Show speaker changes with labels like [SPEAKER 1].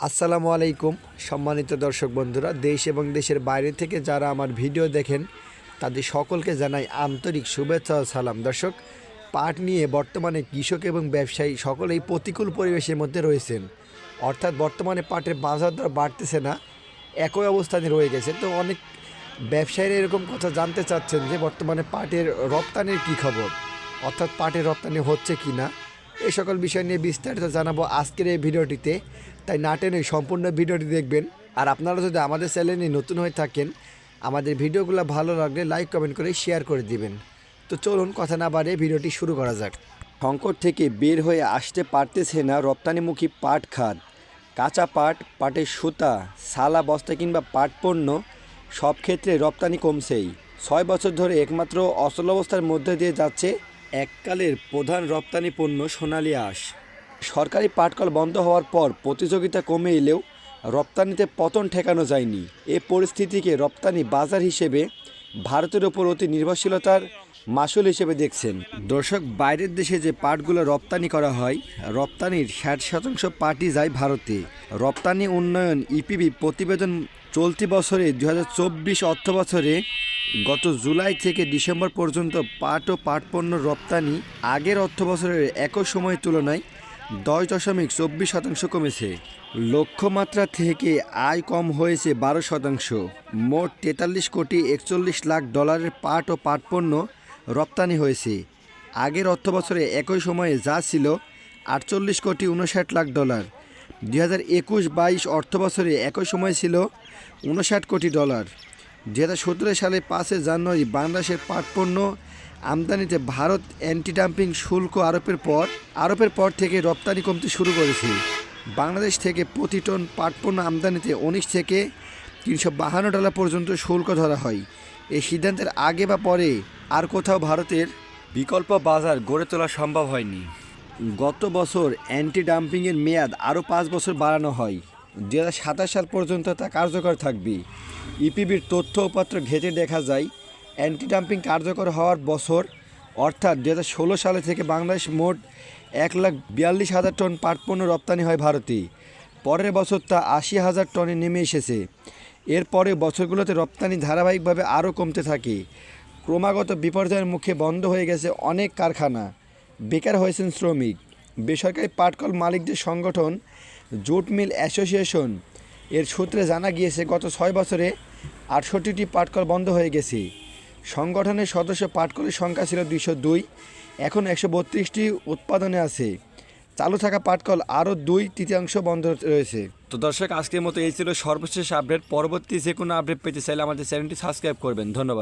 [SPEAKER 1] আসসালামু আলাইকুম, সম্মানিত দর্শক বন্ধুরা, দেশ এবং দেশের বাইরে থেকে যারা আমার ভিডিও দেখেন, তাদের সকলকে জানাই আন্তরিক শুভেচ্ছা ও সালাম। দর্শক, পাট নিয়ে বর্তমানে কৃষক এবং ব্যবসায়ী সকলেই প্রতিকূল পরিবেশের মধ্যে রয়েছেন। অর্থাৎ বর্তমানে পাটের বাজার দর বাড়তেছে না, একই অবস্থানে রয়ে গেছে। তো অনেক ব্যবসায়ীরা এরকম কথা জানতে চাচ্ছেন যে বর্তমানে পাটের রপ্তানির কী খবর? অর্থাৎ পাটের রপ্তানি হচ্ছে কি না এই সকল বিষয় নিয়ে বিস্তারিত জানাব আজকের এই ভিডিওটিতে। তাই না টেনে সম্পূর্ণ ভিডিওটি দেখবেন। আর আপনারা যদি আমাদের চ্যানেলে নতুন হয়ে থাকেন, আমাদের ভিডিওগুলো ভালো লাগলে লাইক, কমেন্ট করে শেয়ার করে দিবেন। তো চলুন কথা না বাড়িয়ে ভিডিওটি শুরু করা যাক। সংকট থেকে বের হয়ে আসতে পারতেছে না রপ্তানিমুখী পাট খাত কাঁচা পাট, পাটের সুতা সালা বস্তা কিংবা পাট পণ্য সব ক্ষেত্রে রপ্তানি কমছেই। ছয় বছর ধরে একমাত্র অচল অবস্থার মধ্যে দিয়ে যাচ্ছে এককালের প্রধান রপ্তানি পণ্য সোনালী আঁশ। সরকারি পাটকল বন্ধ হওয়ার পর প্রতিযোগিতা কমে এলেও রপ্তানিতে পতন ঠেকানো যায়নি। এ পরিস্থিতিকে রপ্তানি বাজার হিসেবে ভারতের ওপর অতি নির্ভরশীলতার মাসুল হিসেবে দেখছেন। দর্শক, বাইরের দেশে যে পাটগুলো রপ্তানি করা হয়, রপ্তানির ষাট শতাংশ পাটই যায় ভারতে। রপ্তানি উন্নয়ন, ইপিবি প্রতিবেদন চলতি বছরে দু হাজার চব্বিশ অর্থ বছরে গত জুলাই থেকে ডিসেম্বর পর্যন্ত পাট ও পাট পণ্য রপ্তানি আগের অর্থ বছরের একই সময়ের তুলনায় দশ দশমিক চব্বিশ শতাংশ কমেছে। লক্ষ্যমাত্রা থেকে আয় কম হয়েছে বারো শতাংশ। মোট তেতাল্লিশ কোটি একচল্লিশ লাখ ডলারের পাট ও পাট পণ্য রপ্তানি হয়েছে। আগের অর্থ বছরে একই সময়ে যা ছিল আটচল্লিশ কোটি উনষাট লাখ ডলার। দুই হাজার একুশ বাইশ অর্থ বছরে একই সময় ছিল উনষাট কোটি ডলার। দু হাজার সতেরো সালে পাঁচে জানুয়ারি বাংলাদেশের পাটপণ্য আমদানিতে ভারত অ্যান্টি ডাম্পিং শুল্ক আরোপের পর আরোপের পর থেকে রপ্তানি কমতে শুরু করেছে। বাংলাদেশ থেকে প্রতি টন পাটপণ্য আমদানিতে উনিশ থেকে তিনশো বাহান্ন ডলার পর্যন্ত শুল্ক ধরা হয়। এই সিদ্ধান্তের আগে বা পরে আর কোথাও ভারতের বিকল্প বাজার গড়ে তোলা সম্ভব হয়নি। গত বছর অ্যান্টি ডাম্পিংয়ের মেয়াদ আরও পাঁচ বছর বাড়ানো হয়। দু হাজার সাতাশ সাল পর্যন্ত তা কার্যকর থাকবে। ইপিবির তথ্য উপাত্র ঘেঁটে দেখা যায় অ্যান্টি ডাম্পিং কার্যকর হওয়ার বছর, অর্থাৎ দু হাজার ষোলো সালে থেকে বাংলাদেশ মোট এক লাখ বিয়াল্লিশ হাজার টন পাট পণ্য রপ্তানি হয় ভারতে। পরের বছর তা আশি হাজার টনে নেমে এসেছে। এরপরে বছরগুলোতে রপ্তানি ধারাবাহিকভাবে আরও কমতে থাকে। ক্রমাগত বিপর্যয়ের মুখে বন্ধ হয়ে গেছে অনেক কারখানা। বেকার হয়েছেন শ্রমিক। বেসরকারি পাটকল মালিকদের সংগঠন, জুট মিল অ্যাসোসিয়েশন, এর সূত্রে জানা গিয়েছে গত ছয় বছরে আটষট্টিটি পাটকল বন্ধ হয়ে গেছে। সংগঠনের সদস্য পাটকলের সংখ্যা ছিল দুইশো দুই, এখন একশো বত্রিশটি উৎপাদনে আছে। চালু থাকা পাটকল আরও দুই তৃতীয়াংশ বন্ধ রয়েছে। তো দর্শক, আজকের মতো এই ছিল সর্বশেষ আপডেট। পরবর্তী যে কোনো আপডেট পেতে চাইলে আমাদের চ্যানেলটি সাবস্ক্রাইব করবেন। ধন্যবাদ।